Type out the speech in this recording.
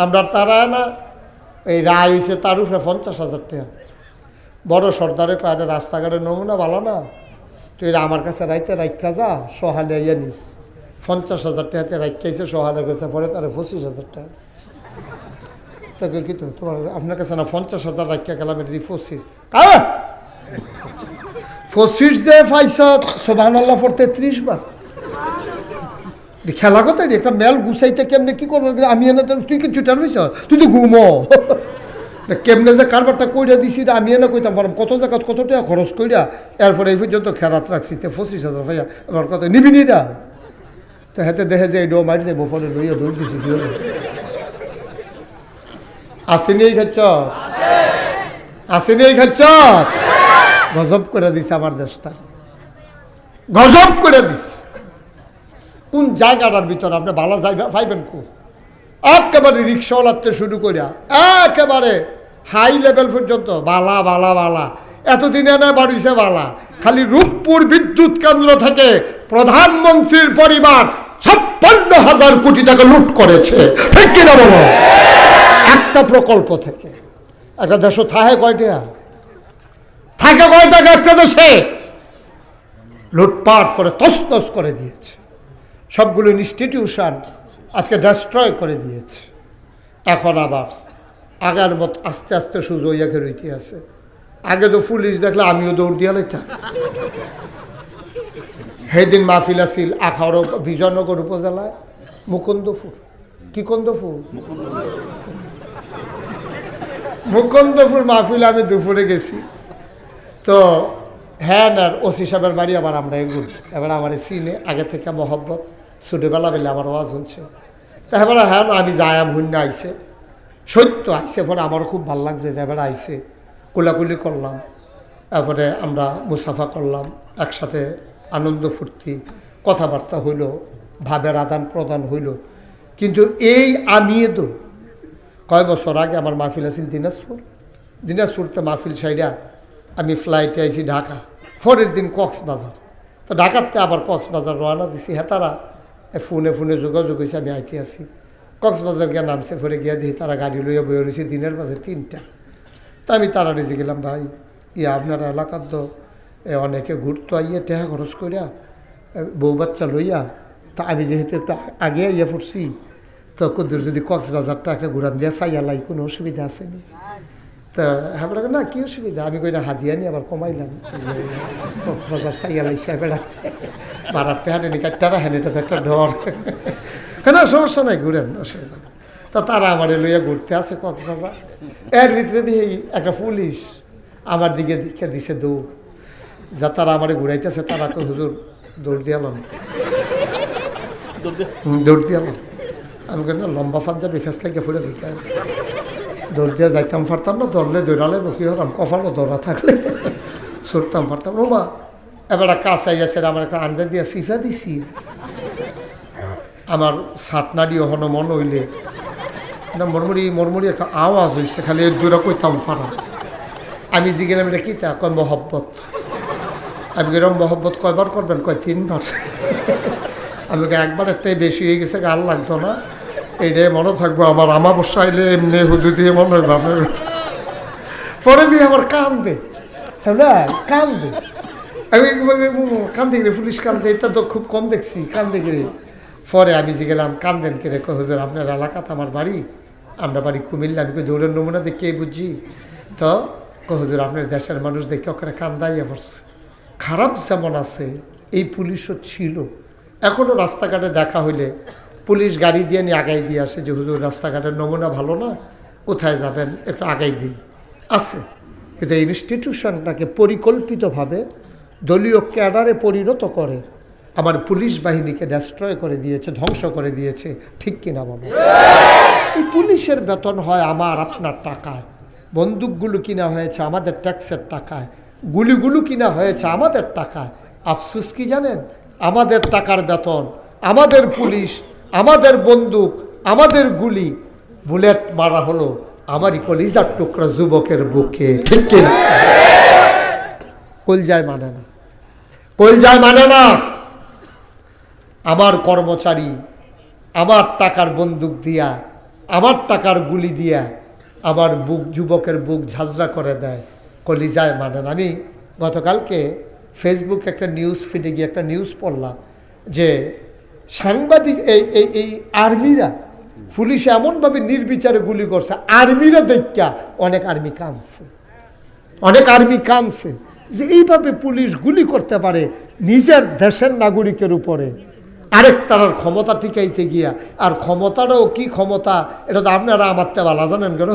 আমরা তারা না। এই রায় হয়েছে তার উপরে পঞ্চাশ হাজার টাকা। বড় সর্দারে কয়, "আরে রাস্তাঘাটের নমুনা ভালো না। তুই আমার কাছে রাইতে রাইখা যা, সহালে ইয়ে নিস। পঞ্চাশ হাজার টাকাতে রাইখাইছে সহালে গেছে, পরে তারা পঁচিশ হাজার টাকা তাকে কি তো, তোমার আপনার কাছে না পঞ্চাশ হাজার রাখিয়া গেলাম, এটা দিয়ে পঁচিশ! পঁচিশ যে পাইছ সোভান আল্লাহ পড়তে ত্রিশ বার। খেলা কথা একটা মেল গুছাইতে কেমনে কি করব? আমি এনে তুই কি চুটার হইছ তুই তো ঘুমো। কেমনে যে কারবারটা কইরা দিছি আমি এনে কইতাম পারলাম কত জায়গা কত টাকা খরচ কইরা, এরপরে এই পর্যন্ত খেরাত রাখছি, তে পঁচিশ হাজার ভাইয়া আমার কত, নিবি নি তো হাতে দেখে যে ডো মারি যাব পরে লইয়া দৌড় দিছি? আসেনি এই খাচ্ছ? আসেনি এই খাচ্ছ? গজব করে দিছে আমার দেশটা। গজব করে দিছে। কোন জায়গাটার ভিতরে? আপনি ভালো জায়গা পাইবেন কো? একেবারে রিক্সাওয়ালাতে শুরু করিয়া, একেবারে হাই লেভেল পর্যন্ত, বালা বালা বালা। এতদিনে না বাড়িছে বালা। খালি রূপপুর বিদ্যুৎ কেন্দ্র থেকে প্রধানমন্ত্রীর পরিবার ছাপ্পান্ন হাজার কোটি টাকা লুট করেছে। একটা প্রকল্প থেকে। একটা দেশ থাহে কয়টা? থাকে কয় টাকা একটা দেশে। লুটপাট করে তসতস করে দিয়েছে। সবগুলো ইনস্টিটিউশন আজকে ডেস্ট্রয় করে দিয়েছে। এখন আবার আগার মত আস্তে আস্তে সুযোগ ইয়াকে রইতে আছে আগে তো পুলিশ দেখলে আমিও দৌড় দিয়া লাইতাম। সেদিন মাহফিল আছিল আখাউড় বিজয়নগর উপজেলায় মুকুন্দপুর। কি কন্দপুর? মুকুন্দপুর মাহফিল আমি দুপুরে গেছি। তো হ্যাঁ না ওসি সাহেবের বাড়ি আবার আমরা এগুল। এবার আমার সিনে আগে থেকে মহব্বত। ছোটোবেলা বেলে আমার আওয়াজ শুনছে তা এবার হ্যাঁ আমি যায়াম হুন্য আইসে সত্য আইসে পরে আমারও খুব ভালো লাগছে যে এবার আইসে কোলাকুলি করলাম তারপরে আমরা মুসাফা করলাম, একসাথে আনন্দ ফুর্তি, কথাবার্তা হইল, ভাবের আদান প্রদান হইল। কিন্তু এই আমিয়ে তো কয় বছর আগে আমার মাহফিল আছিল দিনাজপুর। দিনাজপুরতে মাহফিল সাইডা আমি ফ্লাইটে আইছি ঢাকা। পরের দিন কক্সবাজার। তো ঢাকাতে আবার কক্সবাজার রওনা দিছি হেতারা। ফোনে ফোনে যোগাযোগ হয়েছে আমি আইতে আছি। কক্সবাজার গিয়ে নামছে পরে গিয়া দেখি তারা গাড়ি লইয়া বয়ে রয়েছে দিনের বাজে তিনটা। তা আমি তারা রেজে গেলাম ভাই। ইয়া আপনার এলাকার তো এ অনেকে ঘুরতো আইয়া টেহা খরচ করিয়া বউ বাচ্চা লইয়া তা আমি যেহেতু একটু আগে ইয়ে ফুটছি তো কুদুর যদি কক্সবাজারটা একটা ঘুরান দিয়া চাইয়া কোনো অসুবিধা আসেনি তা হ্যাঁ না কি অসুবিধা? আমি কই না হাদিয়া নিয়ে আবার কমাইলাম। কক্সবাজার চাইয়া লাইছে বেড়া বারাতে হাঁটে নি কাটটারা হ্যাঁ এটা তো একটা ডর। কেন সমস্যা নাই ঘুরেন অসুবিধা তা তারা আমার লইয়া ঘুরতে আছে কক্সবাজার। এর ভিতরে দিয়ে একটা পুলিশ আমার দিকে দিকে দিছে দৌড়। যা তারা আমার ঘুরাইতেছে তারা তো হুজুর দৌড় দিয়ালাম দৌড় দিয়ালাম আমি কেন লম্বা পাঞ্জাবি ফেস লাগিয়ে ফুলে যেতাম দৌড় দিয়ে যাইতাম পারতাম না, দৌড়লে দৌড়ালে বসি হলাম কপালও দৌড়া থাকলে সরতাম পারতাম ও মা এবার কাজ আইয়াছে আমার একটা আঞ্জা দিয়া সিফা দিছি। আমার সাতনাডি হন মন হইলে। না মরমরি মরমরি একটা আওয়াজ হইছে, খালি দূরে কইতাম পারা আমি জিগেলাম এটা কি তা? কয়, মহব্বত। আমি গেলাম, মহব্বত কয়বার করবেন? কয়, তিনবার। আমি একবার একটাই বেশি হয়ে গেছে, গাল লাগতো না। এইটাই মনে থাকব, আমার আমাবস্যা আইলে এমনি হুদু দিয়ে মনে হয় পরে দিয়ে আমার কান্দে কান্দে। আমি কান্দে গেলে পুলিশ কান্দে, এটা তো খুব কম দেখছি, কান্দে গেলে পরে আমি যে গেলাম, কান্দেন কে রেখো হুজুর, আপনার এলাকাতে আমার বাড়ি? আমরা বাড়ি কুমিল্লা, আমি দৌড়ের নমুনা দেখে বুঝি। তো কো হুজুর, আপনার দেশের মানুষ দেখে ওখানে কান্দাইয়া পড়ছে। খারাপ যেমন আছে, এই পুলিশও ছিল। এখনও রাস্তাঘাটে দেখা হইলে পুলিশ গাড়ি দিয়ে নিয়ে আগাই দিয়ে আসে যে, হুজুর, রাস্তাঘাটের নমুনা ভালো না? কোথায় যাবেন? একটু আগাই দিই। আছে। কিন্তু এই ইনস্টিটিউশনটাকে পরিকল্পিতভাবে দলীয় ক্যাডারে পরিণত করে, আমার পুলিশ বাহিনীকে ডেস্ট্রয় করে দিয়েছে, ধ্বংস করে দিয়েছে। ঠিক কিনা বলো এই পুলিশের বেতন হয় আমার, আপনার টাকায়। বন্দুকগুলো কিনা হয়েছে আমাদের ট্যাক্সের টাকায়। গুলিগুলো কিনা হয়েছে আমাদের টাকায়। আফসুস কি জানেন? আমাদের টাকার বেতন, আমাদের পুলিশ আমাদের বন্দুক, আমাদের গুলি, বুলেট মারা হলো আমারই কলিজার টুকরা যুবকের বুকে। ঠিক কিনা কলজায় মানে না। কলজায় মানে না। আমার কর্মচারী, আমার টাকার বন্দুক দিয়া, আমার টাকার গুলি দিয়া আমার বুক, যুবকের বুক ঝাঁঝরা করে দেয়। কলিজায় মানে না। আমি গতকালকে ফেসবুক একটা নিউজ ফিডে গিয়ে একটা নিউজ পড়লাম যে সাংবাদিক, এই এই এই আর্মিরা, পুলিশ এমনভাবে নির্বিচারে গুলি করছে আর্মিরা দেখা অনেক আর্মি কাঁদছে। অনেক আর্মি কাঁদছে যে এইভাবে পুলিশ গুলি করতে পারে নিজের দেশের নাগরিকের উপরে। আরেক তারার ক্ষমতা টিকাইতে গিয়া, আর ক্ষমতাটাও কি ক্ষমতা, এটা তো আপনারা আমার তে ভালো জানেন কেন?